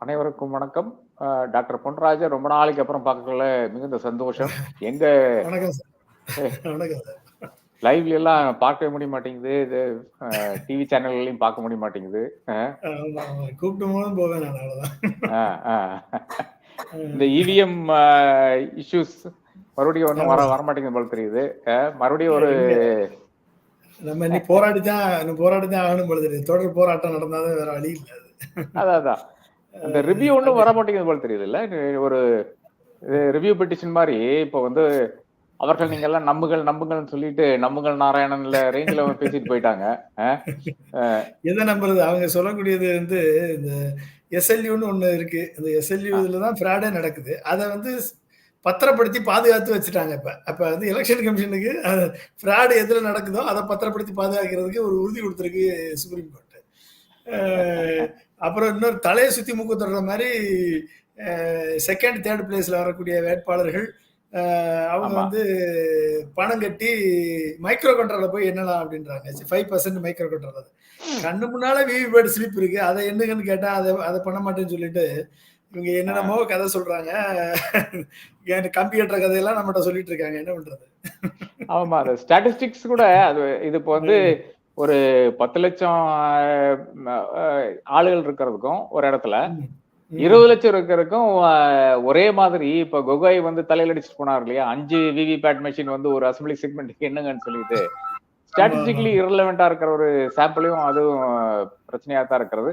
அனைவருக்கும் வணக்கம். டாக்டர் பொன்ராஜர் ரொம்ப நாளைக்கு அப்புறம் பார்க்கல மிகுந்த சந்தோஷம். எங்க லைவ்ல எல்லாம் பார்க்கவே முடிய மாட்டேங்குது. இது டிவி சேனல்லையும் பார்க்க முடிய மாட்டேங்குது. இந்த இவிஎம் இஷ்யூஸ் மறுபடியும் ஒன்றும் வர வர மாட்டேங்குது போல தெரியுது. மறுபடியும் ஒரு நம்ம இன்னைக்கு போராடி தான் இன்னும் போராடி தான் ஆகணும் போல தெரியுது. தொடர் போராட்டம் நடந்தாதான் வேற வழி இல்லை அது. அதான் அதான். இந்த ரிவ்யூ ஒன்றும் வர மாட்டேங்குது போல தெரியுது இல்ல ஒரு ரிவ்யூ பெட்டிஷன் மாதிரி இப்போ வந்து அவர்கள் நீங்க எல்லாம் நம்புகள் நம்புங்கள்னு சொல்லிட்டு நம்புகள் நாராயணன்ல ரேஞ்சில் பேசிட்டு போயிட்டாங்க. எதை நம்புறது? அவங்க சொல்லக்கூடியது வந்து இந்த எஸ்எல்யூன்னு ஒண்ணு இருக்கு. இந்த எஸ்எல்யூ இதுல தான் ஃப்ராடே நடக்குது. அதை வந்து பத்திரப்படுத்தி பாதுகாத்து வச்சுட்டாங்க இப்ப. அப்ப வந்து எலெக்ஷன் கமிஷனுக்கு ஃப்ராடு எதுல நடக்குதோ அதை பத்திரப்படுத்தி பாதுகாக்கிறதுக்கு ஒரு உறுதி கொடுத்துருக்கு சுப்ரீம் கோர்ட் அப்புறம் இன்னொரு தலையை சுத்தி மூக்கு தொடர மாதிரி செகண்ட் தேர்ட் பிளேஸ்ல வரக்கூடிய வேட்பாளர்கள் அவங்க. வந்து பணம் கட்டி மைக்ரோ கண்ட்ரோல போய் என்னலாம் அப்படின்றாங்க. ஃபைவ் பர்சன்ட் மைக்ரோ கண்ட்ரோல் கண்ணு முன்னால விவிபேட் ஸ்லிப் இருக்கு. அதை என்னங்கன்னு கேட்டா அதை அதை பண்ண மாட்டேன்னு சொல்லிட்டு இவங்க என்னென்னமோ கதை சொல்றாங்க. கம்ப்யூட்டர் கதையெல்லாம் நம்மகிட்ட சொல்லிட்டு இருக்காங்க. என்ன பண்றது? ஆமா அந்த ஸ்டாட்டிஸ்டிக்ஸ் கூட அது இது இப்போ வந்து ஒரு பத்து லட்சம் ஆளுகள் இருக்கிறதுக்கும் ஒரு இடத்துல. இருபது லட்சம் இருக்கிறதுக்கும் ஒரே மாதிரி இப்ப கொகோய் வந்து தலையில அடிச்சுட்டு போனார் இல்லையா? அஞ்சு விவி பேட் மெஷின் வந்து ஒரு அசம்பிளி செக்மெண்ட்டுக்கு என்னங்கன்னு சொல்லிட்டு ஸ்டாட்டிஸ்டிக்கலி இரலவெண்டா இருக்கிற ஒரு சாம்பிளையும் அதுவும் பிரச்சனையா தான் இருக்கிறது.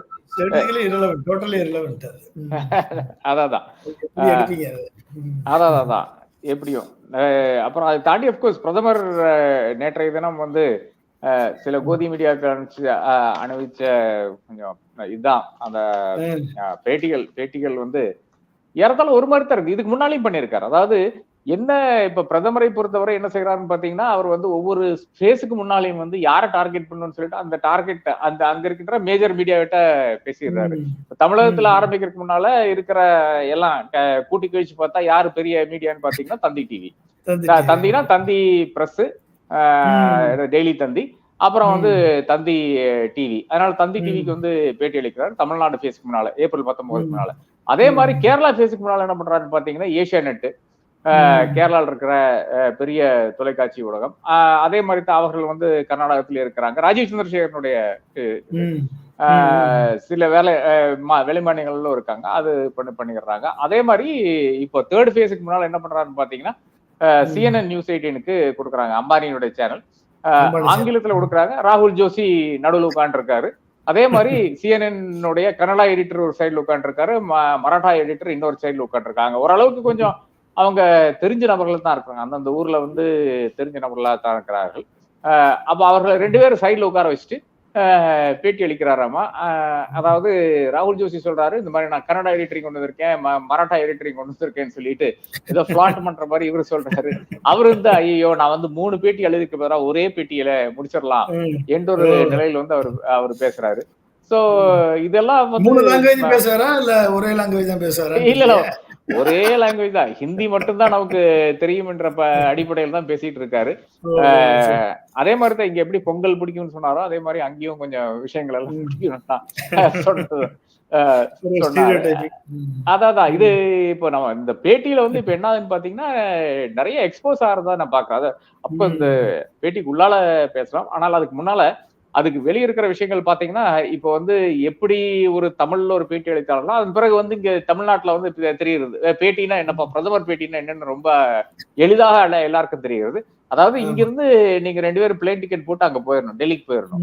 அதான் அதான். அதான் எப்படியும். அப்புறம் அதை தாண்டி அப்கோர்ஸ் பிரதமர் நேற்றைய தினம் வந்து சில கோதி மீடியாக்கள் அனுப்பிச்சு அனுபவிச்ச கொஞ்சம் இதுதான் அந்த பேட்டிகள் பேட்டிகள் வந்து ஏறத்தாழ ஒரு மாதிரி தான் இருக்கு. இதுக்கு முன்னாலையும் பண்ணியிருக்காரு. அதாவது என்ன இப்ப பிரதமரை பொறுத்தவரை என்ன செய்யறாருன்னு பாத்தீங்கன்னா அவர் வந்து ஒவ்வொரு ஃபேஸுக்கு முன்னாலையும் வந்து யாரை டார்கெட் பண்ணணும்னு சொல்லிட்டு அந்த டார்கெட் அந்த அங்க இருக்கின்ற மேஜர் மீடியாவிட்ட பேசிடுறாரு. தமிழகத்துல. ஆரம்பிக்கிறதுக்கு முன்னால இருக்கிற எல்லாம் கூட்டி கழிச்சு பார்த்தா யாரு பெரிய மீடியான்னு பாத்தீங்கன்னா தந்தி டிவி. தந்தினா தந்தி பிரஸ் டெய்லி தந்தி. அப்புறம் வந்து தந்தி டிவி. அதனால தந்தி. டிவிக்கு வந்து பேட்டி அளிக்கிறார் தமிழ்நாடு ஃபேஸ்க்கு முன்னால ஏப்ரல் பத்தொன்பதுக்கு. முன்னால. அதே மாதிரி. கேரளா ஃபேஸ்க்கு முன்னால என்ன பண்றாருன்னு பாத்தீங்கன்னா ஏஷியா நெட் ம். கேரளால இருக்கிற பெரிய தொலைக்காட்சி ஊடகம். அதே மாதிரி தான் அவர்கள் வந்து கர்நாடகத்துல இருக்கிறாங்க. ராஜீவ் சந்திரசேகரனுடைய சில வேலை ஆஹ் மா- வெளிமாநிலங்கள்ல இருக்காங்க. அது பண்ணி பண்ணிடுறாங்க. அதே மாதிரி இப்போ தேர்ட் ஃபேஸுக்கு முன்னால என்ன பண்றாருன்னு பாத்தீங்கன்னா. சிஎன்என் நியூஸ் எயிட்டீனுக்கு கொடுக்குறாங்க அம்பானியோட சேனல் ஆங்கிலத்துல கொடுக்குறாங்க ராகுல் ஜோஷி நடுவில் உட்காந்துருக்காரு அதே மாதிரி சிஎன்என் உடைய கன்னடா எடிட்டர் ஒரு சைடுல உட்காந்துருக்காரு மராட்டா எடிட்டர் இன்னொரு சைடுல உட்காந்துருக்காங்க ஓரளவுக்கு கொஞ்சம் அவங்க தெரிஞ்ச நபர்கள் தான் இருக்காங்க. அந்தந்த ஊர்ல வந்து தெரிஞ்ச நபர்களா தான் இருக்கிறார்கள் அப்ப அவர்கள் ரெண்டு பேரும் சைடுல உட்கார வச்சுட்டு பேட்டி அளிக்கிறாராமா? அதாவது ராகுல் ஜோஷி சொல்றாரு இந்த மாதிரி நான் கன்னடா எடிட்டரிங் கொண்டு வந்திருக்கேன் மராட்டா எடிட்டரிங் கொண்டு வந்திருக்கேன்னு சொல்லிட்டு ஏதோ பிளாட் பண்ற மாதிரி இவரு சொல்றாரு. அவர் வந்து ஐயோ நான் வந்து மூணு பேட்டி எழுதிக்க பதிலாக ஒரே பேட்டியில முடிச்சிடலாம். என்ற ஒரு. நிலையில வந்து அவர் அவர் பேசுறாரு. சோ இதெல்லாம் மூணு லாங்குவேஜ் பேசுறாரா இல்ல ஒரே லாங்குவேஜ் தான் பேசுறாரா? இல்ல இல்ல. ஒரே லாங்குவேஜ் தான். ஹிந்தி மட்டும்தான் நமக்கு தெரியும் என்ற ப- அடிப்படையில் தான் பேசிட்டு இருக்காரு. அதே மாதிரி தான் இங்க எப்படி பொங்கல் பிடிக்கும்னு சொன்னாரோ அதே மாதிரி அங்கேயும் கொஞ்சம் விஷயங்கள் எல்லாம். பிடிக்கும் தான். அதான் இது இப்போ நம்ம இந்த பேட்டியில வந்து இப்ப என்ன ஆகுதுன்னு பாத்தீங்கன்னா நிறைய எக்ஸ்போஸ் ஆகிறதா நான் பாக்குறேன் அப்ப இந்த பேட்டிக்கு உள்ளால பேசலாம். ஆனால் அதுக்கு முன்னால அதுக்கு வெளிய இருக்கிற விஷயங்கள் பாத்தீங்கன்னா இப்போ வந்து எப்படி ஒரு தமிழ்ல ஒரு பேட்டி அளித்தாலும் அதன் பிறகு வந்து இங்க தமிழ்நாட்டுல வந்து தெ- தெரியுது அஹ் பேட்டினா என்னப்பா பிரதமர் பேட்டினா என்னன்னு ரொம்ப எளிதாக எல்லா- எல்லாருக்கும் தெரிகிறது. அதாவது இங்க இருந்து நீங்க ரெண்டு பேரும் பிளேன் டிக்கெட் போட்டு அங்க போயிடணும் டெல்லிக்கு போயிடணும்.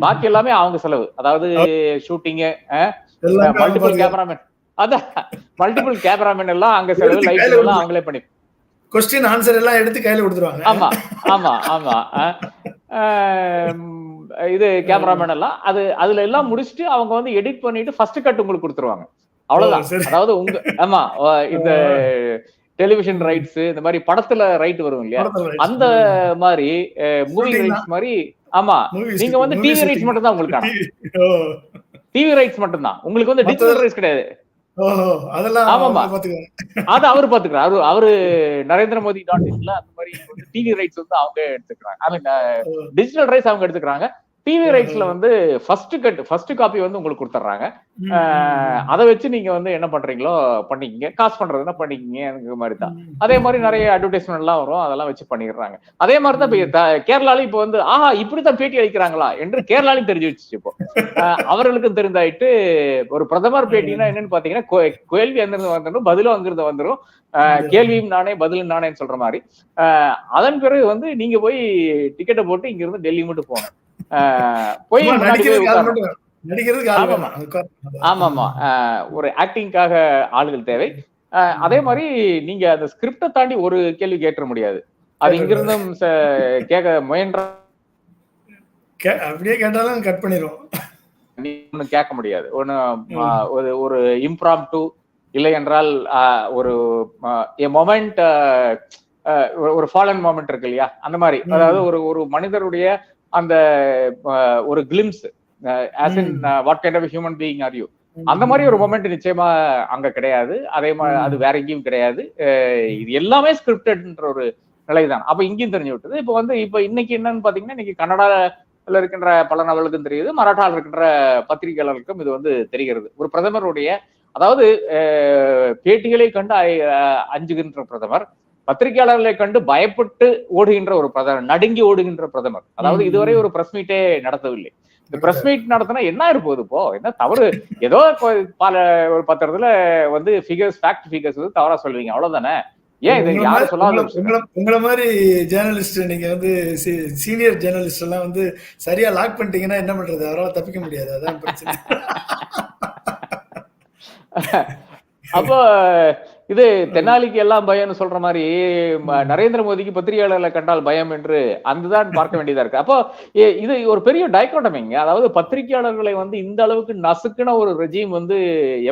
பாக்கி எல்லாமே அவங்க செலவு. அதாவது ஷூட்டிங்கு மல்டிபிள். கேமராமேன் அதான் மல்டிபிள் கேமராமேன் எல்லாம் அங்க செலவு லைட் எல்லாம் அவங்களே பண்ணி கொஸ்டின் ஆன்சர் எல்லாம் எடுத்து கையில கொடுத்துருவாங்க. ஆமா ஆமா ஆம், இது கேமராமேன் எல்லாம். அது அதுல எல்லாம் முடிச்சுட்டு அவங்க வந்து எடிட் பண்ணிட்டு ஃபர்ஸ்ட் கட் உங்களுக்கு கொடுத்துருவாங்க. அவ்வளவுதான். அதாவது உங்க ஆமா இந்த டெலிவிஷன் ரைட்ஸ் இந்த மாதிரி படத்துல ரைட் வரும் இல்லையா. அந்த மாதிரி மூவி ரைட்ஸ் மாதிரி ஆமா. நீங்க வந்து டிவி. ரைட்ஸ் மட்டும் தான் உங்களுக்கு டிவி ரைட்ஸ் மட்டும் தான் உங்களுக்கு வந்து டிஜிட்டல் ரைட்ஸ் கிடையாது. அது அவரு பாத்துக்கிறாரு. அவரு நரேந்திர மோடி டாட் இன்ல அந்த மாதிரி டிவி ரைட்ஸ் வந்து அவங்க எடுத்துக்கிறாங்க. டிஜிட்டல் ரைட்ஸ் அவங்க எடுத்துக்கிறாங்க. டிவி ரைட்ஸ்ல வந்து ஃபர்ஸ்ட் கட் ஃபர்ஸ்ட் காப்பி வந்து உங்களுக்கு கொடுத்துட்றாங்க அதை வச்சு நீங்க வந்து என்ன பண்றீங்களோ பண்ணிக்கிங்க. காசு பண்றதுன்னா பண்ணிக்கிங்க மாதிரி தான். அதே மாதிரி நிறைய அட்வர்டைஸ்மெண்ட் எல்லாம் வரும். அதெல்லாம் வச்சு பண்ணிடுறாங்க. அதே மாதிரி தான் இப்ப த- கேரளால இப்போ வந்து ஆஹா இப்படித்தான் பேட்டி அளிக்கிறாங்களா என்று கேரளாலையும் தெரிஞ்சு வச்சு இப்போ. அவர்களுக்கும் தெரிந்தாயிட்டு ஒரு பிரதமர் பேட்டினா என்னன்னு பாத்தீங்கன்னா கேள்வி அங்கிருந்து வந்துடும் பதிலும் அங்கிருந்து வந்துடும். கேள்வியும் நானே பதிலும் நானேன்னு சொல்ற மாதிரி. அதன் பிறகு வந்து நீங்க போய் டிக்கெட்டை போட்டு இங்க இருந்து டெல்லி மட்டும் போகணும். போய் ஆமாமா. ஒரு ஆக்டிங்காக ஆளுகள் தேவை. அதே மாதிரி நீங்க அந்த ஸ்கிரிப்டை தாண்டி ஒரு கேள்வி கேட்டுற முடியாது. அது இங்கிருந்தும் கேட்க முயன்ற அப்படியே கேட்டாலும் கட் பண்ணிரும். நீ ஒண்ணும் கேட்க முடியாது. ஒண்ணு ஒரு ஒரு இம்ப்ராம்டு இல்லை என்றால் ஒரு மொமெண்ட் ஒரு ஃபாலன் மொமெண்ட் இருக்கு இல்லையா? அந்த மாதிரி. அதாவது ஒரு ஒரு மனிதருடைய அந்த ஒரு glimpse as in what kind of human being are you அந்த மாதிரி ஒரு மொமெண்ட் நிச்சயமா அங்க கிடையாது. அதே மாதிரி. அது வேற எங்கேயும் கிடையாது. இது எல்லாமே ஸ்கிரிப்டட்ன்ற ஒரு நிலைதான். அப்ப இங்கேயும் தெரிஞ்சு விட்டது. இப்ப வந்து இப்ப இன்னைக்கு என்னன்னு பாத்தீங்கன்னா இன்னைக்கு கன்னடால இருக்கின்ற பல நபர்களுக்கும் தெரியுது. மராட்டால இருக்கின்ற பத்திரிகையாளர்களுக்கும் இது வந்து தெரிகிறது. ஒரு பிரதமருடைய அதாவது பேட்டிகளை கண்டு அஞ்சுகின்ற பிரதமர் பத்திரிகையாளர்களை கண்டு பயப்பட்டு ஓடுகின்ற ஒரு பிரதமர் நடுங்கி ஓடுகின்ற பிரதமர். அதாவது. இதுவரை ஒரு பிரஸ் மீட்டே நடத்தவில்லை. இந்த பிரஸ் மீட் நடத்தினா என்ன இருப்போது இப்போ? என்ன தவறு? ஏதோ பல ஒரு பத்து இடத்துல வந்து ஃபிகர்ஸ் ஃபேக்ட் ஃபிகர்ஸ் வந்து தவறா சொல்லுவீங்க அவ்வளவுதானே? ஏன் இது யாரும் மாதிரி- சொல்லாத உங்களை மாதிரி ஜேர்னலிஸ்ட் நீங்க வந்து சீனியர் ஜேர்னலிஸ்ட் எல்லாம் வந்து சரியா லாக் பண்ணிட்டீங்கன்னா என்ன பண்றது? அவரால் தப்பிக்க முடியாது. அதான் பிரச்சனை. அப்போ இது தென்னாலிக்கு எல்லாம் பயம்னு சொல்ற மாதிரி நரேந்திர மோடிக்கு பத்திரிகையாளர்களை கண்டால் பயம் என்று அந்துதான் பார்க்க வேண்டியதா இருக்கு அப்போ இது ஒரு பெரிய டைக்கோட்டமிங்க அதாவது பத்திரிகையாளர்களை வந்து இந்த அளவுக்கு நசுக்குன ஒரு ரெஜிம் வந்து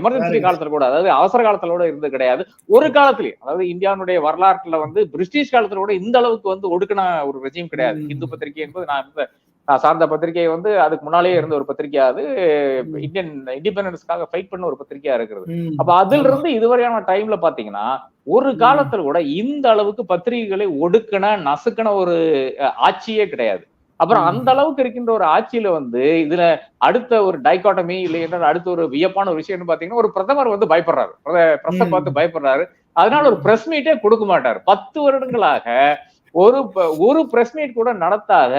எமர்ஜென்சி. காலத்துல கூட அதாவது அவசர காலத்துல கூட இருந்தது கிடையாது ஒரு காலத்திலயும் அதாவது இந்தியாவுடைய வரலாற்றுல வந்து பிரிட்டிஷ் காலத்துல கூட இந்த அளவுக்கு வந்து ஒடுக்குன ஒரு ரெஜிம் கிடையாது. இந்து பத்திரிகை என்பது நான் சார்ந்த பத்திரிகை வந்து அதுக்கு முன்னாலேயே இருந்த ஒரு பத்திரிகை அது இந்தியன் இண்டிபெண்டன்ஸ்க்காக ஃபைட் பண்ண ஒரு பத்திரிகையா இருக்கிறது. அப்ப அதுல இருந்து இதுவரையான டைம்ல பாத்தீங்கன்னா ஒரு காலத்துல கூட இந்த அளவுக்கு பத்திரிகைகளை ஒடுக்கின நசுக்கின ஒரு ஆட்சியே கிடையாது. அப்புறம். அந்த அளவுக்கு இருக்கின்ற ஒரு ஆட்சியில வந்து இதுல அடுத்த ஒரு டைகாட்டமி இல்லை என்றால் அடுத்த ஒரு வியப்பான ஒரு விஷயம்னு பாத்தீங்கன்னா ஒரு பிரதமர் வந்து பயப்படுறாரு. பிரஸ. பார்த்து பயப்படுறாரு. அதனால ஒரு பிரஸ் மீட்டே கொடுக்க மாட்டாரு. பத்து வருடங்களாக ஒரு ஒரு பிரஸ் மீட் கூட நடத்தாத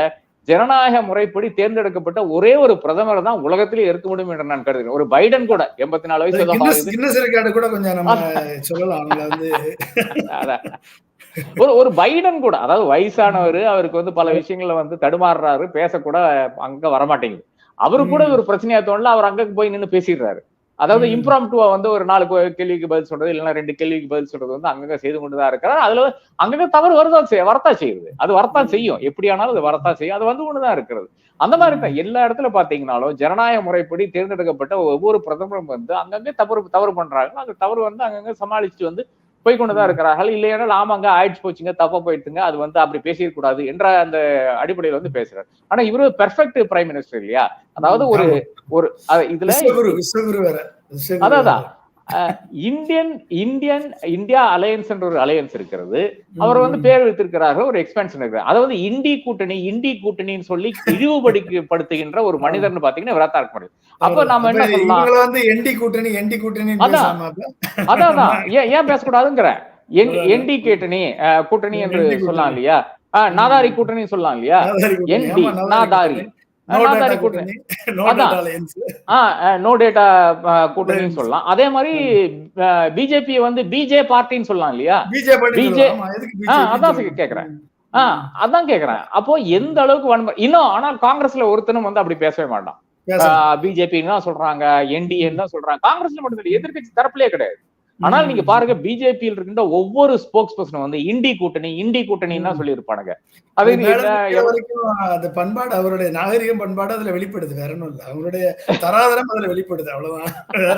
ஜனநாயக முறைப்படி தேர்ந்தெடுக்கப்பட்ட ஒரே ஒரு பிரதமர் தான் உலகத்திலே இருக்க முடியும் என்று நான் கருதுகிறேன் ஒரு பைடன் கூட எண்பத்தி நாலு வயசு கூட கொஞ்சம். ஒரு ஒரு பைடன் கூட அதாவது வயசானவர் அவருக்கு வந்து பல விஷயங்கள்ல வந்து தடுமாறுறாரு பேசக்கூட அங்க வரமாட்டேங்குது அவரு கூட. ஒரு பிரச்சனையா தோணல அவர் அங்க போய் நின்னு பேசிடுறாரு அதாவது. இம்ப்ராம்டுவா வந்து ஒரு நாலு கேள்விக்கு பதில் சொல்றது இல்லைன்னா ரெண்டு கேள்விக்கு பதில் சொல்றது வந்து அங்கங்க செய்து கொண்டுதான் இருக்கிறார் அதுல அங்கங்க தவறு வருதான் செய்- வரத்தான் செய்யுது. அது வரத்தான் செய்யும். எப்படி ஆனாலும் அது வரத்தான் செய்யும். அது வந்து கொண்டுதான் இருக்கிறது. அந்த மாதிரி தான் எல்லா இடத்துல பாத்தீங்கன்னாலும் ஜனநாயக முறைப்படி தேர்ந்தெடுக்கப்பட்ட ஒவ்வொரு பிரதமரும் வந்து அங்கங்க தவறு தவறு பண்றாங்க. அந்த தவறு வந்து அங்கங்க சமாளிச்சுட்டு வந்து போய் கொண்டுதான் இருக்கிறார்கள். இல்லையானால் ஆமாங்க ஆயிடுச்சு போச்சுங்க தப்பா போயிட்டுங்க அது வந்து அப்படி பேசிடக் கூடாது என்ற அந்த அடிப்படையில வந்து பேசுறாரு. ஆனா இவரு பெர்ஃபெக்ட் பிரைம் மினிஸ்டர் இல்லையா? அதாவது ஒரு. ஒரு இதுல அதான், இந்தியன் இந்தியன் இந்தியா அலையன்ஸ் என்ற ஒரு அலையன்ஸ் இருக்கிறது. அவர் வந்து. பேர் வைத்திருக்கிறார்கள் ஒரு எக்ஸ்பென்ஷன் இருக்கு அதாவது இந்தி கூட்டணி இந்தி கூட்டணின்னு சொல்லி இழிவுபடுத்தப்படுத்துகின்ற ஒரு மனிதர்னு பாத்தீங்கன்னா இவரா இருக்க முடியும். அப்ப நாம என்ன சொல்லலாம்? வந்து என்டி கூட்டணி என்டி கூட்டணி அதான். அதான். ஏன் ஏன் பேசக்கூடாதுங்கிறேன் என்டி கூட்டணி கூட்டணி என்று. சொல்லலாம் இல்லையா? நாதாரி கூட்டணி சொல்லலாம் இல்லையா. என்டி ஆமா, நாதாரி நோ டேட்டா கூட்டணின்னு. சொல்லலாம். அதே மாதிரி பிஜேபி வந்து பிஜே பார்ட்டின்னு சொல்லலாம் இல்லையா? BJP அதான்? கேக்குறேன். ஆஹ் அதான் கேக்குறேன். அப்போ எந்த அளவுக்கு வன்முறை இன்னும் ஆனால் காங்கிரஸ்ல ஒருத்தனும் வந்து அப்படி பேசவே மாட்டான். பிஜேபின்னு தான் சொல்றாங்க என்டிஏன்னு தான் சொல்றாங்க. காங்கிரஸ்ல மட்டும் இல்லை எதிர்க்கட்சி தரப்புலயே கிடையாது. ஆனால் நீங்க பாருங்க பிஜேபியில் இருக்கின்ற ஒவ்வொரு ஸ்போக்ஸ் பர்சன் வந்து இண்டி கூட்டணி இண்டி கூட்டணின்னு தான் சொல்லி இருப்பானுங்க அது அது பண்பாடு அவருடைய நாகரிகம் பண்பாடு அதுல வெளிப்படுது வேற ஒண்ணும் இல்ல. அவங்களுடைய தராதரம் அதுல வெளிப்படுது அவ்வளவுதான். வேற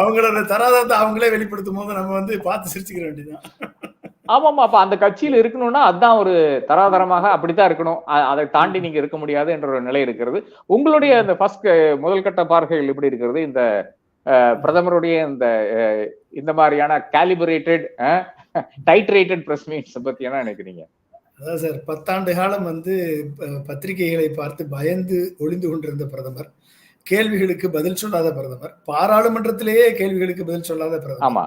அவங்களோட தராதரத்தை அவங்களே வெளிப்படுத்தும் போது நம்ம வந்து பார்த்து சிரிச்சுக்கிற வேண்டியதுதான். ஆமாமா அப்ப அந்த கட்சியில இருக்கணும்னா அதான் ஒரு தராதரமாக அப்படித்தான் இருக்கணும். அதை தாண்டி நீங்க இருக்க முடியாது என்ற ஒரு நிலை இருக்கிறது. உங்களுடைய அந்த ஃபர்ஸ்ட் முதல் கட்ட பார்வைகள் எப்படி இருக்கிறது? இந்த பிரதமருடைய இந்த இந்த மாதிரியான கேலிபரேட்டட் டைட்ரேட்டட் பிரஸ் மீட்ஸ் பத்தி என்ன நினைக்கிறீங்க? அதான் சார் பத்தாண்டு காலம் வந்து பத்திரிகைகளை பார்த்து பயந்து ஒளிந்து கொண்டிருந்த பிரதமர் கேள்விகளுக்கு பதில் சொல்லாத பிரதமர் பாராளுமன்றத்திலேயே கேள்விகளுக்கு பதில் சொல்லாத பிரதமர். ஆமா.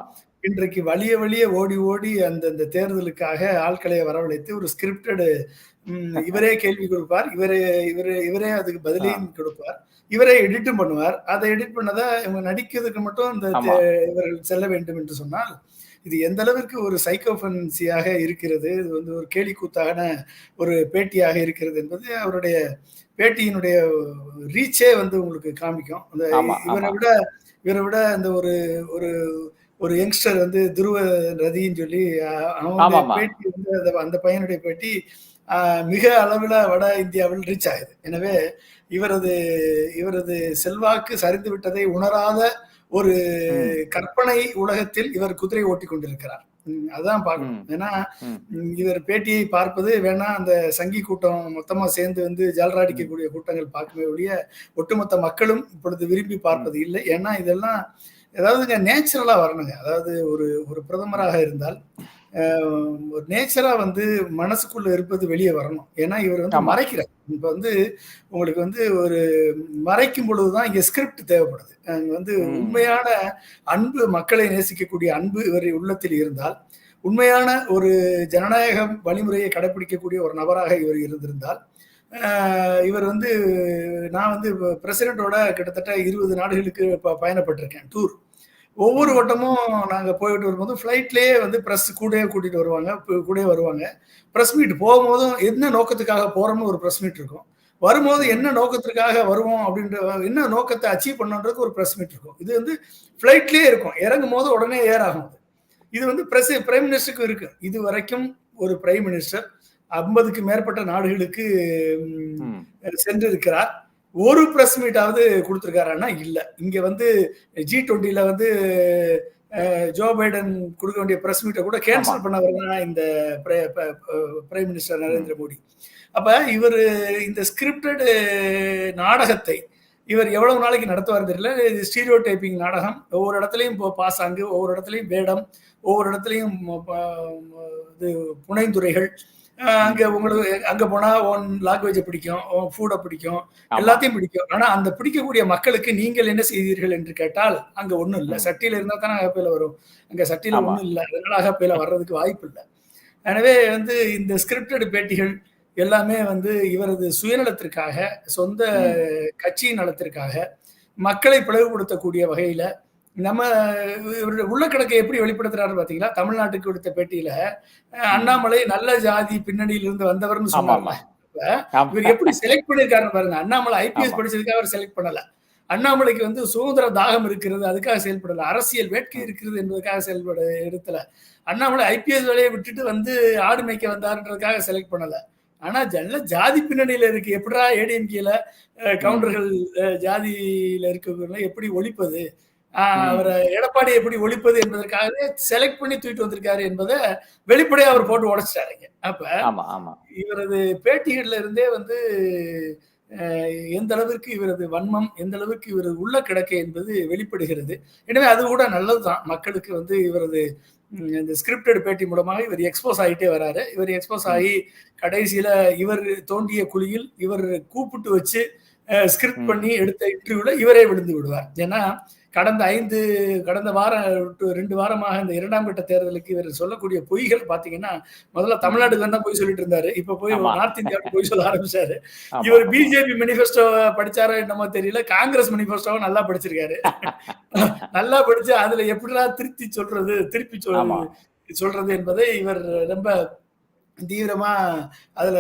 இன்றைக்கு வலிய வலிய ஓடி ஓடி அந்தந்த தேர்தலுக்காக ஆட்களை வரவழைத்து ஒரு ஸ்கிரிப்டடு இவரே கேள்வி கொடுப்பார் இவரே இவரே இவரே அதுக்கு பதிலையும் கொடுப்பார் இவரே எடிட்டும் பண்ணுவார் அதை எடிட் பண்ணதை இவங்க நடிக்கிறதுக்கு மட்டும் இந்த ஆமா. தே- இவர்கள் செல்ல வேண்டும் என்று சொன்னால் இது எந்த அளவிற்கு ஒரு சைக்கோபன்சியாக இருக்கிறது இது வந்து ஒரு கேலிக்கூத்தான ஒரு பேட்டியாக இருக்கிறது என்பது அவருடைய பேட்டியினுடைய ரீச்சே வந்து உங்களுக்கு காமிக்கும் அந்த இவரை. விட இவரை விட அந்த ஒரு ஒரு ஒரு யங்ஸ்டர் வந்து துருவ ரதின்னு சொல்லி. பேட்டி வந்து அந்த பையனுடைய பேட்டி மிக அளவில் வட இந்தியாவில் ரீச் ஆகுது எனவே இவரது இவரது செல்வாக்கு சரிந்து விட்டதை உணராத ஒரு. கற்பனை உலகத்தில் இவர் குதிரை ஓட்டி கொண்டிருக்கிறார் அதான் பார்க்கணும். ஏன்னா இவர் பேட்டியை பார்ப்பது வேணா அந்த சங்கி கூட்டம் மொத்தமா சேர்ந்து வந்து ஜல்ராடிக்கக்கூடிய கூட்டங்கள் பார்க்கவே ஒழிய ஒட்டுமொத்த மக்களும் இப்பொழுது விரும்பி பார்ப்பது இல்லை ஏன்னா இதெல்லாம் ஏதாவதுங்க நேச்சுரலா வரணுங்க அதாவது ஒரு ஒரு பிரதமராக இருந்தால் ஒரு நேச்சரா வந்து மனசுக்குள்ள இருப்பது வெளியே வரணும் ஏன்னா இவர் வந்து. மறைக்கிறார் இப்ப வந்து உங்களுக்கு வந்து ஒரு மறைக்கும் பொழுதுதான் இங்க ஸ்கிரிப்ட் தேவைப்படுது அங்க வந்து. உண்மையான அன்பு மக்களை நேசிக்கக்கூடிய அன்பு இவர் உள்ளத்தில் இருந்தால் உண்மையான ஒரு ஜனநாயக வழிமுறையை கடைபிடிக்கக்கூடிய ஒரு நபராக இவர் இருந்திருந்தால் இவர் வந்து நான் வந்து பிரசிடென்ட்டோட கிட்டத்தட்ட இருபது நாடுகளுக்கு பயணப்பட்டிருக்கேன் டூர் ஒவ்வொரு வட்டமும் நாங்க போயிட்டு வரும்போது ஃப்ளைட்லயே வந்து ப்ரெஸ் கூடயே கூட்டிட்டு வருவாங்க கூடயே வருவாங்க. ப்ரெஸ் மீட் போகும்போதும் என்ன நோக்கத்துக்காக போறோம்னு ஒரு ப்ரெஸ் மீட் இருக்கும். வரும்போது என்ன நோக்கத்திற்காக வருவோம் அப்படின்ற என்ன நோக்கத்தை அச்சீவ் பண்ணுன்றதுக்கு ஒரு ப்ரெஸ் மீட் இருக்கும். இது வந்து ஃப்ளைட்லயே இருக்கும். இறங்கும் போது உடனே ஏர் ஆகும். இது வந்து பிரஸ் பிரைம் மினிஸ்டருக்கும் இருக்கு. இது வரைக்கும் ஒரு பிரைம் மினிஸ்டர் ஐம்பதுக்கு மேற்பட்ட நாடுகளுக்கு. சென்றிருக்கிறார். ஒரு பிரஸ் மீட்டாவது கொடுத்துருக்காருன்னா இல்ல. இங்க வந்து ஜி டுவெண்ட்டில வந்து ஜோ பைடன் கொடுக்க வேண்டிய பிரஸ் மீட்டை கூட கேன்சல். பண்ணவர் தான் இந்த பிரைம் மினிஸ்டர் நரேந்திர மோடி. அப்ப இவர் இந்த ஸ்கிரிப்டட் நாடகத்தை இவர் எவ்வளவு நாளைக்கு நடத்துவார் தெரியல. இது ஸ்டீரியோ டைப்பிங் நாடகம். ஒவ்வொரு இடத்துலையும் இப்போ பாசாங்கு ஒவ்வொரு இடத்துலையும் வேடம் ஒவ்வொரு இடத்துலையும் இது புனைந்துரைகள். அங்க உங்களுக்கு அங்க போனா உன் லாங்குவேஜை பிடிக்கும் உன் ஃபுட்டை பிடிக்கும். எல்லாத்தையும் பிடிக்கும் ஆனா அந்த பிடிக்கக்கூடிய மக்களுக்கு நீங்கள் என்ன செய்தீர்கள் என்று கேட்டால் அங்க ஒண்ணும் இல்ல. சட்டியில இருந்தா தானே அகப்பையில வரும் அங்க சட்டியில. ஒண்ணும் இல்ல அதனால அகப்பையில வர்றதுக்கு வாய்ப்பு இல்லை எனவே வந்து இந்த ஸ்கிரிப்டட் பேட்டிகள் எல்லாமே வந்து இவரது சுயநலத்திற்காக சொந்த கட்சியின் நலத்திற்காக மக்களை பிளவுபடுத்தக்கூடிய வகையில நம்ம இவருடைய உள்ள கிடக்கை எப்படி வெளிப்படுத்துறாரு பாத்தீங்களா? தமிழ்நாட்டுக்கு கொடுத்த பேட்டியில அண்ணாமலை நல்ல ஜாதி பின்னணியில இருந்து வந்தவர்னு சொன்னாங்க. இவர் எப்படி செலக்ட் பண்ணிருக்காருன்னு பாருங்க. அண்ணாமலை ஐபிஎஸ். படிச்சதுக்காக அவர் செலக்ட் பண்ணல. அண்ணாமலைக்கு வந்து சுதந்திர தாகம் இருக்கிறது அதுக்காக செயல்படல. அரசியல் வேட்கை இருக்கிறது என்பதற்காக செயல்பட இடத்துல அண்ணாமலை ஐபிஎஸ் வேலையை விட்டுட்டு வந்து ஆடு மேய்க்க வந்தாருன்றதுக்காக செலக்ட் பண்ணல. ஆனா நல்ல ஜாதி பின்னணியில இருக்கு. எப்படா ஏடிஎம்கேல கவுண்டர்கள் ஜாதியில இருக்கவங்களை எப்படி ஒழிப்பது. அவரை எடப்பாடி எப்படி ஒழிப்பது என்பதற்காகவே செலக்ட் பண்ணி தூக்கிட்டு வந்திருக்காரு என்பதை வெளிப்படையா அவர் போட்டு உடைச்சிட்டாருங்க. அப்ப ஆமா ஆமா. இவரது பேட்டிகள்ல இருந்தே வந்து எந்த அளவிற்கு இவரது வன்மம் எந்த அளவிற்கு இவரது உள்ள கிடக்கை என்பது வெளிப்படுகிறது. எனவே அது கூட நல்லதுதான். மக்களுக்கு வந்து இவரது இந்த ஸ்கிரிப்டட் பேட்டி மூலமாக இவர் எக்ஸ்போஸ் ஆகிட்டே வராரு. இவர் எக்ஸ்போஸ் ஆகி கடைசியில இவர் தோண்டிய குழியில் இவர் கூப்பிட்டு வச்சு ஸ்கிரிப்ட். பண்ணி எடுத்த இன்டர்வியூல இவரே விழுந்து விடுவார். ஏன்னா கடந்த ஐந்து கடந்த வாரம் ரெண்டு வாரமாக இந்த இரண்டாம் கட்ட தேர்தலுக்கு இவர் சொல்லக்கூடிய பொய்கள் பாத்தீங்கன்னா முதல்ல தமிழ்நாட்டுக்கு தான் போய் சொல்லிட்டு இருந்தாரு இப்ப போய். நார்த் இந்தியாவுக்கு போய் சொல்ல ஆரம்பிச்சாரு. இவர் பிஜேபி மேனிஃபெஸ்டோ படிச்சாரோ என்னமோ தெரியல காங்கிரஸ் மேனிஃபெஸ்டோவை நல்லா படிச்சிருக்காரு நல்லா படிச்சு அதுல எப்படிலாம் திருத்தி சொல்றது திருப்பி சொல் ஆமா. சொல்றது என்பதை இவர் ரொம்ப தீவிரமா அதுல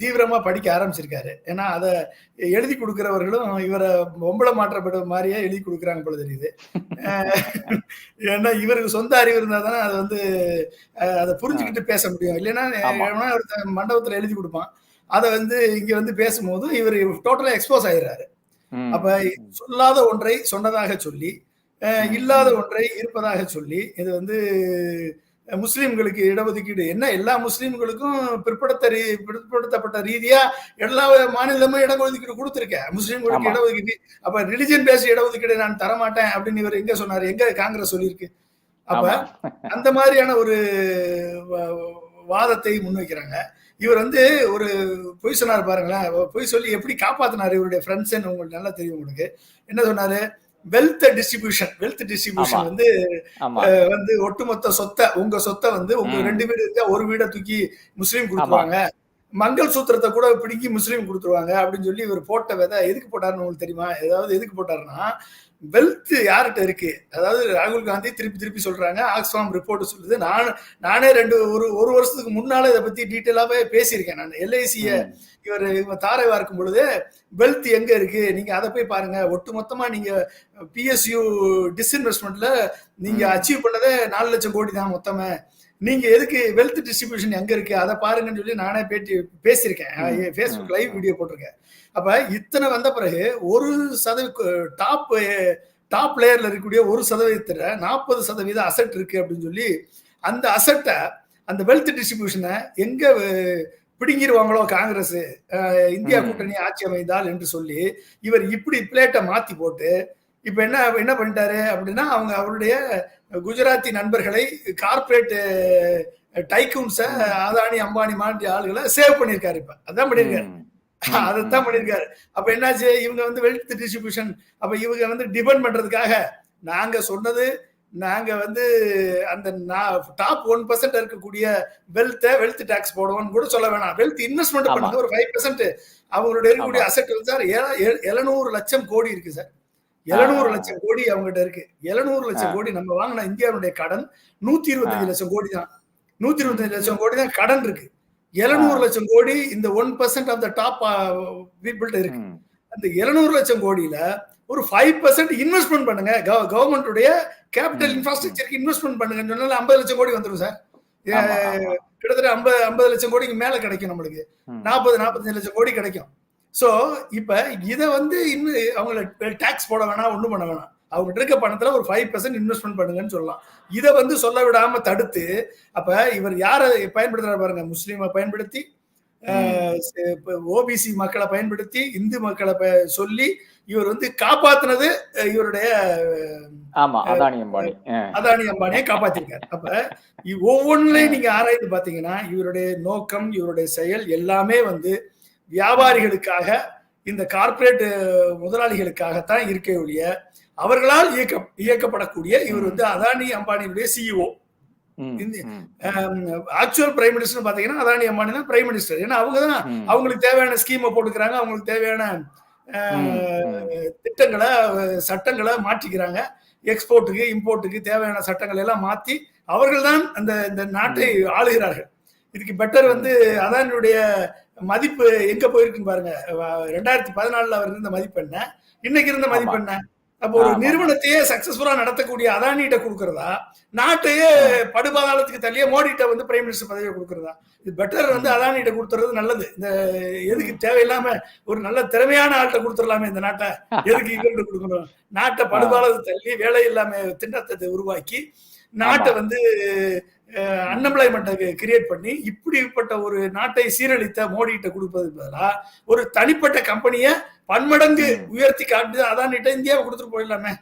தீவிரமா படிக்க ஆரம்பிச்சிருக்காரு. ஏன்னா அதை எழுதி கொடுக்கிறவர்களும் இவரை பொம்பளை மாற்றப்பட்ட மாதிரியே எழுதி கொடுக்குறாங்க போல தெரியுது. ஏன்னா இவருக்கு சொந்த அறிவு இருந்தா தானே அதை வந்து அதை புரிஞ்சுக்கிட்டு பேச முடியும். இல்லைன்னா மண்டபத்துல எழுதி கொடுப்பான். அதை வந்து இங்க வந்து பேசும்போது இவர் டோட்டலா எக்ஸ்போஸ் ஆயிடுறாரு. அப்ப சொல்லாத ஒன்றை சொன்னதாக சொல்லி இல்லாத ஒன்றை இருப்பதாக சொல்லி இது வந்து முஸ்லிம்களுக்கு இடஒதுக்கீடு. என்ன? எல்லா முஸ்லிம்களுக்கும் பிற்படுத்த ரீ- பிற்படுத்தப்பட்ட ரீதியா எல்லா மாநிலமும் இடஒதுக்கீடு கொடுத்துருக்கேன் முஸ்லிம்களுக்கு. இடஒதுக்கீடு. அப்ப ரிலிஜன் பேஸ்ட் இடஒதுக்கீடு நான் தரமாட்டேன் அப்படின்னு இவர் எங்க சொன்னாரு? எங்க காங்கிரஸ் சொல்லியிருக்கு. அப்ப. அந்த மாதிரியான ஒரு வாதத்தை முன்வைக்கிறாங்க. இவர் வந்து ஒரு பொய் சொன்னார் பாருங்களேன். பொய் சொல்லி எப்படி காப்பாத்தினாரு இவருடைய ஃப்ரெண்ட்ஸ் உங்களுக்கு நல்லா தெரியும் உங்களுக்கு. என்ன சொன்னாரு? Wealth distribution wealth distribution. வந்து வந்து ஒட்டுமொத்த சொத்தை உங்க சொத்தை வந்து உங்க. ரெண்டு வீடு இருந்தா ஒரு வீடை தூக்கி முஸ்லீம் கொடுத்துருவாங்க. மங்கள் சூத்திரத்தை கூட பிடிக்கி முஸ்லீம் கொடுத்துருவாங்க அப்படின்னு சொல்லி இவர் போட்ட விதை எதுக்கு போட்டாருன்னு உங்களுக்கு தெரியுமா? ஏதாவது எதுக்கு போட்டாருன்னா வெல்த் யார்கிட்ட இருக்கு? அதாவது ராகுல் காந்தி திருப்பி திருப்பி சொல்றாங்க. ஆக்ஸ்ஃபார்ம் ரிப்போர்ட் சொல்லுது. நான் நானே ரெண்டு ஒரு ஒரு வருஷத்துக்கு முன்னால இதை பத்தி டீட்டெயிலாவே பேசியிருக்கேன் நான். எல்ஐசிய. இவர் இவங்க தாரை வார்க்கும் பொழுது வெல்த் எங்க இருக்கு? நீங்க அதை போய் பாருங்க. ஒட்டு மொத்தமா நீங்க பிஎஸ்யூ டிஸ்இன்வெஸ்ட்மெண்ட்ல நீங்க. அச்சீவ் பண்ணதே நாலு லட்சம் கோடி தான் மொத்தமே. நீங்க எதுக்கு வெல்த் டிஸ்ட்ரிபியூஷன் எங்க இருக்கு அதை பாருங்கன்னு சொல்லி நானே பேட்டி பேசியிருக்கேன். Facebook live. வீடியோ போட்டிருக்கேன் அப்ப இத்தனை வந்த பிறகு ஒரு சதவீத டாப் டாப் லேயர்ல இருக்கக்கூடிய ஒரு சதவீதத்துல நாற்பது சதவீத அசட் இருக்கு அப்படின்னு சொல்லி அந்த அசட்டை அந்த வெல்த் டிஸ்ட்ரிபியூஷனை எங்க அஹ், பிடுங்கிருவாங்களோ காங்கிரஸ் இந்தியா. கூட்டணி ஆட்சி அமைந்தால் என்று சொல்லி இவர் இப்படி பிளேட்டை மாத்தி போட்டு இப்ப என்ன என்ன பண்ணிட்டாரு அப்படின்னா அவங்க அவருடைய குஜராத்தி நண்பர்களை கார்பரேட் டைக்கூன்ஸ அதானி அம்பானி மாதிரி ஆளுகளை சேவ் பண்ணியிருக்காரு இப்ப. அதான் பண்ணியிருக்காரு. ம். அதைத்தான் பண்ணியிருக்காரு. அப்ப என்னாச்சு? இவங்க வந்து வெல்த் டிஸ்ட்ரிபியூஷன் அப்ப இவங்க வந்து டிபெண்ட் பண்றதுக்காக நாங்க சொன்னது நாங்க வந்து அந்த டாப் ஒன் பர்சன்ட் இருக்கக்கூடிய வெல்த்தை வெல்த் டாக்ஸ் போடுவோம்னு கூட சொல்ல வேணாம். Wealth investment. பண்ணுங்க ஒரு ஃபைவ் பர்சன்ட் அவங்களோட இருக்கக்கூடிய. அசெட் சார் எழுநூறு லட்சம் கோடி இருக்கு சார். எழுநூறு. லட்சம் கோடி அவங்ககிட்ட இருக்கு எழுநூறு லட்சம். கோடி நம்ம வாங்கின இந்தியாவுடைய கடன் நூத்தி இருபத்தஞ்சு. லட்சம் கோடி தான் நூத்தி இருபத்தஞ்சு லட்சம் கோடி தான் கடன் இருக்கு எழுநூறு லட்சம் கோடி இந்த one percent of the top பீப்புள்கிட்ட இருக்கு. அந்த எழுநூறு லட்சம் கோடியில ஒரு ஃபைவ் பர்சன்ட் இன்வெஸ்ட்மெண்ட் பண்ணுங்க கவர்மெண்ட்டுடைய கேபிட்டல். இன்ஃப்ராஸ்ட்ரக்சருக்கு இன்வெஸ்ட்மெண்ட் பண்ணுங்கன்னு சொன்னாலும் ஐம்பது லட்சம் கோடி வந்துடும் சார். கிட்டத்தட்ட ஐம்பது ஐம்பது லட்சம் கோடிக்கு மேல கிடைக்கும் நம்மளுக்கு. நாற்பது நாற்பத்தஞ்சு லட்சம் கோடி கிடைக்கும் ஸோ இப்ப இதை வந்து இன்னும் அவங்கள டாக்ஸ் போட வேணாம் ஒன்றும் பண்ண வேணாம். அவங்ககிட்ட இருக்க பணத்துல ஒரு ஃபைவ் பர்சன்ட் இன்வெஸ்ட்மெண்ட் பண்ணுங்கன்னு சொல்லலாம். இதை வந்து சொல்ல விடாம தடுத்து அப்ப இவர் யாரை பயன்படுத்துறாரு பாருங்க முஸ்லீமை பயன்படுத்தி ஓபிசி மக்களை பயன்படுத்தி இந்து மக்களை சொல்லி இவர் வந்து காப்பாத்துனது இவருடைய ஆமா அதானி அம்பானி. அதானி அம்பானியை காப்பாத்திருக்காரு. அப்ப ஒவ்வொன்றுலயும் நீங்க ஆராய்ந்து பாத்தீங்கன்னா இவருடைய நோக்கம் இவருடைய செயல் எல்லாமே வந்து வியாபாரிகளுக்காக இந்த கார்ப்பரேட் முதலாளிகளுக்காகத்தான் இருக்கே ஒழிய அவர்களால் இயக்க இயக்கப்படக்கூடிய இவர் வந்து அதானி அம்பானியுடைய சிஇஓ. ஆக்சுவல் பிரைம் மினிஸ்டர் பாத்தீங்கன்னா அதானி அம்பானி தான் பிரைம் மினிஸ்டர் ஏன்னா அவங்க தான். அவங்களுக்கு தேவையான ஸ்கீமை போட்டுக்கிறாங்க அவங்களுக்கு தேவையான. திட்டங்களை சட்டங்களை மாற்றிக்கிறாங்க எக்ஸ்போர்ட்டுக்கு இம்போர்ட்டுக்கு தேவையான சட்டங்களை எல்லாம் மாத்தி அவர்கள் தான் அந்த இந்த நாட்டை ஆளுகிறார்கள் இதுக்கு பெட்டர் வந்து அதானுடைய மதிப்பு எங்க போயிருக்குன்னு பாருங்க. ரெண்டாயிரத்தி பதினாலுல அவர் இருந்த மதிப்பு என்ன? இன்னைக்கு இருந்த மதிப்பு என்ன? அப்போ ஒரு. நிறுவனத்தையே சக்சஸ்ஃபுல்லா நடத்தக்கூடிய அதானிகிட்ட கொடுக்கறதா? நாட்டையே படுபாதாளத்துக்கு தள்ளியே மோடிட்ட வந்து பிரைம் மினிஸ்டர் பதவியை கொடுக்கறதா? இது பெட்டர் வந்து அதானிகிட்ட கொடுத்துறது நல்லது. இந்த எதுக்கு தேவையில்லாம ஒரு நல்ல திறமையான ஆள்கிட்ட கொடுத்துடலாமே இந்த நாட்டை. எதுக்கு இவர்கிட்ட கொடுக்கணும்? நாட்டை படுபாலத்தை தள்ளி வேலை இல்லாம திண்டத்தை உருவாக்கி நாட்டை. வந்து அன்எம்ப்ளாய்மெண்ட்டை கிரியேட் பண்ணி இப்படிப்பட்ட ஒரு நாட்டை சீரழித்த மோடிகிட்ட கொடுப்பதுக்கு பதிலா ஒரு தனிப்பட்ட கம்பெனியை பன்மடங்கு. உயர்த்தி காட்டு அதானிட்ட இந்தியாவை கொடுத்துட்டு போயிடலாமே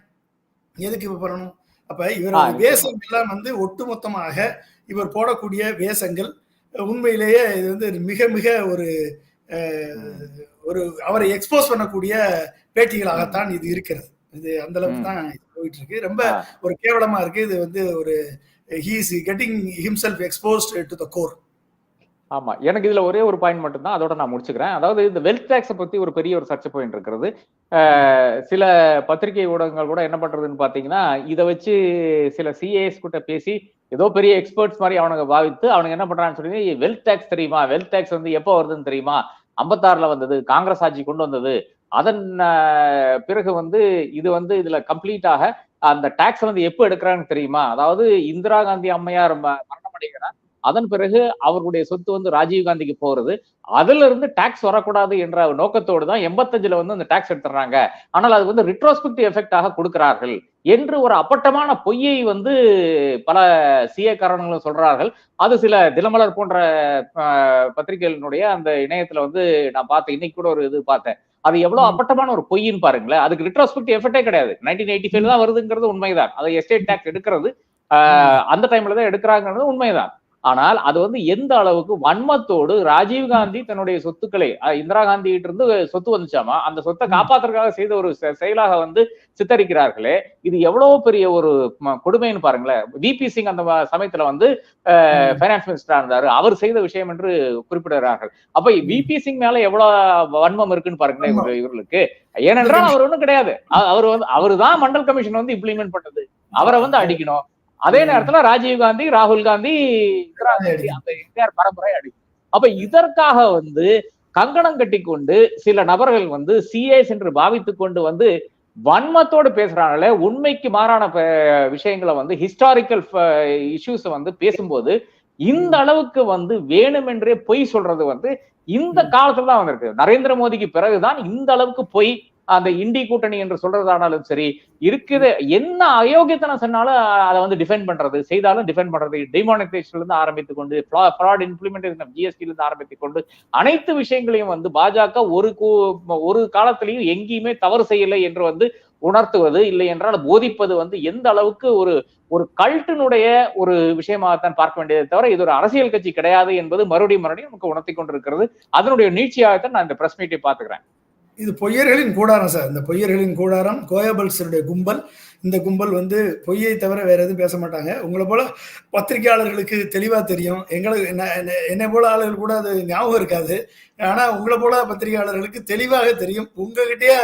எதுக்கு இப்ப பண்ணணும் அப்ப நிச்சயமா. வேஷம் எல்லாம் வந்து ஒட்டுமொத்தமாக இவர் போடக்கூடிய வேஷங்கள் உண்மையிலேயே இது வந்து மிக மிக ஒரு ஒரு அவரை எக்ஸ்போஸ் பண்ணக்கூடிய பேட்டிகளாகத்தான் இது இருக்கிறது இது அந்த அளவுக்கு. தான் போயிட்டு இருக்கு ரொம்ப. ஒரு கேவலமா இருக்கு இது வந்து ஒரு he is getting himself exposed to the core ஆமா எனக்கு இதுல ஒரே ஒரு பாயிண்ட் மட்டும் தான் அதோட நான் முடிச்சுக்கிறேன். அதாவது இந்த வெல்த் டேக்ஸை பத்தி ஒரு பெரிய ஒரு சர்ச்சை பாயிண்ட் இருக்கிறது. சில பத்திரிகை ஊடகங்கள் கூட என்ன பண்றதுன்னு பாத்தீங்கன்னா இதை வச்சு சில சிஏஎஸ் கிட்ட பேசி ஏதோ பெரிய எக்ஸ்பர்ட்ஸ் மாதிரி அவனுங்க பாவித்து அவனுங்க என்ன பண்றான்னு சொல்லி வெல்த் டேக்ஸ் தெரியுமா? வெல்த் டேக்ஸ் வந்து எப்போ வருதுன்னு தெரியுமா? ஐம்பத்தாறுல வந்தது காங்கிரஸ் ஆட்சி கொண்டு வந்தது. அதன் பிறகு வந்து இது வந்து இதுல கம்ப்ளீட்டாக அந்த டாக்ஸ் வந்து எப்போ எடுக்கிறான்னு தெரியுமா? அதாவது இந்திரா காந்தி அம்மையார் மரணம் அடைகிறார். அதன் பிறகு அவர்களுடைய சொத்து வந்து ராஜீவ் காந்திக்கு போறது. அதுல இருந்து டாக்ஸ் வரக்கூடாது என்ற நோக்கத்தோடு தான் எண்பத்தஞ்சுல வந்து அந்த டாக்ஸ் எடுத்துறாங்க ஆனால் அது வந்து ரிட்ரோஸ்பெக்டிவ் எஃபெக்டாக கொடுக்கிறார்கள் என்று ஒரு அப்பட்டமான பொய்யை வந்து பல சிஏ காரணங்களும் சொல்றார்கள். அது சில தினமலர் போன்ற பத்திரிகைகளினுடைய அந்த இணையத்துல வந்து நான் பார்த்தேன். இன்னைக்கு கூட ஒரு இது பார்த்தேன். அது எவ்வளவு. அப்பட்டமான ஒரு பொய்ன்னு பாருங்களேன். அதுக்கு ரிட்ரோஸ்பெக்டிவ் எஃபெக்டே கிடையாது. நைன்டீன் எயிட்டி ஃபைவ் தான் வருதுங்கிறது உண்மைதான். அதை எஸ்டேட் டாக்ஸ் எடுக்கிறது அந்த டைம்ல தான் எடுக்கிறாங்கிறது உண்மைதான். ஆனால் அது வந்து எந்த அளவுக்கு வன்மத்தோடு ராஜீவ்காந்தி தன்னுடைய சொத்துக்களை இந்திரா காந்தி கிட்ட இருந்து சொத்து வந்துச்சாமா அந்த சொத்தை. காப்பாத்துறதுக்காக செய்த ஒரு செயலாக வந்து சித்தரிக்கிறார்களே இது எவ்வளவு பெரிய ஒரு கொடுமைன்னு பாருங்களேன். விபி சிங் அந்த சமயத்துல வந்து. பைனான்ஸ் மினிஸ்டரா இருந்தாரு. அவர் செய்த விஷயம் என்று குறிப்பிடுகிறார்கள் அப்ப விபி சிங் மேல எவ்வளவு வன்மம் இருக்குன்னு பாருங்களேன் இவர்களுக்கு. ஏனென்றால் அவர் ஒண்ணும் கிடையாது. அவர் வந்து அவருதான் மண்டல் கமிஷன் வந்து இம்ப்ளிமெண்ட் பண்ணது. அவரை வந்து அடிக்கணும். அதே. நேரத்துல ராஜீவ் காந்தி ராகுல் காந்தி இந்திரா காந்தி. அந்த என்டையர் பரம்பரை அடிக்கணும் அப்ப இதற்காக வந்து கங்கணம் கட்டி கொண்டு சில நபர்கள் வந்து சிஏஸ் என்று பாவித்துக் கொண்டு வந்து வன்மத்தோடு பேசுறாங்களே உண்மைக்கு மாறான விஷயங்களை வந்து ஹிஸ்டாரிக்கல் இஷ்யூஸ் வந்து பேசும்போது இந்த அளவுக்கு வந்து வேணுமென்றே பொய் சொல்றது வந்து இந்த காலத்துல தான் வந்திருக்கு நரேந்திர மோடிக்கு பிறகுதான் இந்த அளவுக்கு பொய் அந்த இண்டி கூட்டணி என்று சொல்றதானாலும் சரி இருக்குது என்ன அயோக்கியத்தனம் சொன்னாலும் அதை வந்து டிஃபெண்ட் பண்றது செய்தாலும் டிஃபைன் பண்றது டிமானிட்டேஷன்ல இருந்து ஆரம்பித்து கொண்டு ஃப்ராட் இம்ப்ளிமெண்டேஷன் ஜிஎஸ்டி இருந்து ஆரம்பித்து கொண்டு அனைத்து விஷயங்களையும் வந்து பாஜக ஒரு கூ- ஒரு காலத்திலையும் எங்கேயுமே தவறு செய்யலை என்று வந்து உணர்த்துவது இல்லை என்றால் போதிப்பது வந்து எந்த அளவுக்கு ஒரு ஒரு கல்ட்டினுடைய ஒரு விஷயமாகத்தான் பார்க்க வேண்டியதை தவிர இது ஒரு அரசியல் கட்சி கிடையாது என்பது மறுபடியும் மறுபடியும் நமக்கு உணர்த்தி கொண்டிருக்கிறது. அதனுடைய நீட்சியாகத்தான் நான் இந்த பிரஸ் மீட்டை பார்த்துக்கிறேன். இது பொய்யர்களின் கூடாரம் சார். இந்த பொய்யர்களின் கூடாரம் கோயபல்ஸருடைய கும்பல். இந்த கும்பல் வந்து பொய்யை தவிர வேற எதுவும் பேச மாட்டாங்க. உங்களை போல பத்திரிகையாளர்களுக்கு தெளிவா தெரியும். எங்களுக்கு என்ன- என்ன- என்னை போல ஆளுகள் கூட அது ஞாபகம் இருக்காது. ஆனா உங்களை போல பத்திரிகையாளர்களுக்கு தெளிவாக தெரியும். உங்ககிட்டயே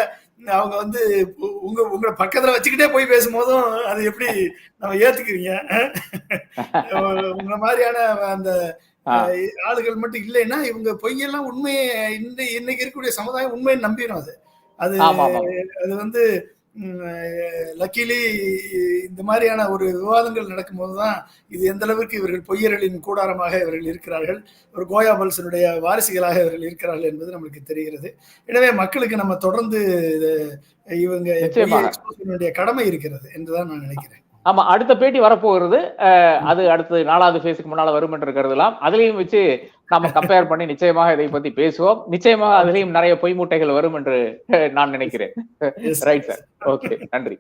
அவங்க வந்து உங்க உங்களை பக்கத்துல வச்சுக்கிட்டே போய் பேசும்போதும் அது எப்படி நம்ம ஏத்துக்கிறீங்க அஹ் உங்களை மாதிரியான அந்த ஆளுகள் மட்டும் இல்லைன்னா இவங்க பொய்யெல்லாம் உண்மையை இன்னை இன்னைக்கு இருக்கக்கூடிய சமுதாயம் உண்மையை நம்பிடும் அது. அது அது வந்து லக்கிலி இந்த மாதிரியான ஒரு விவாதங்கள் நடக்கும்போது தான் இது எந்த அளவுக்கு இவர்கள் பொய்யர்களின் கூடாரமாக இவர்கள் இருக்கிறார்கள் ஒரு கோயாபல்சனுடைய வாரிசுகளாக இவர்கள் இருக்கிறார்கள் என்பது நம்மளுக்கு தெரிகிறது. எனவே மக்களுக்கு நம்ம தொடர்ந்து இவங்க வேண்டிய கடமை இருக்கிறது என்றுதான் நான் நினைக்கிறேன். ஆமா அடுத்த பேட்டி வரப்போகிறது. அது அடுத்து நாலாவது ஃபேஸுக்கு முன்னால வரும் என்று கருதலாம். அதுலயும் வச்சு நாம கம்பேர் பண்ணி நிச்சயமாக இதை பத்தி பேசுவோம். நிச்சயமாக அதுலயும் நிறைய பொய் மூட்டைகள் வரும் என்று நான் நினைக்கிறேன். ரைட் சார் ஓகே நன்றி.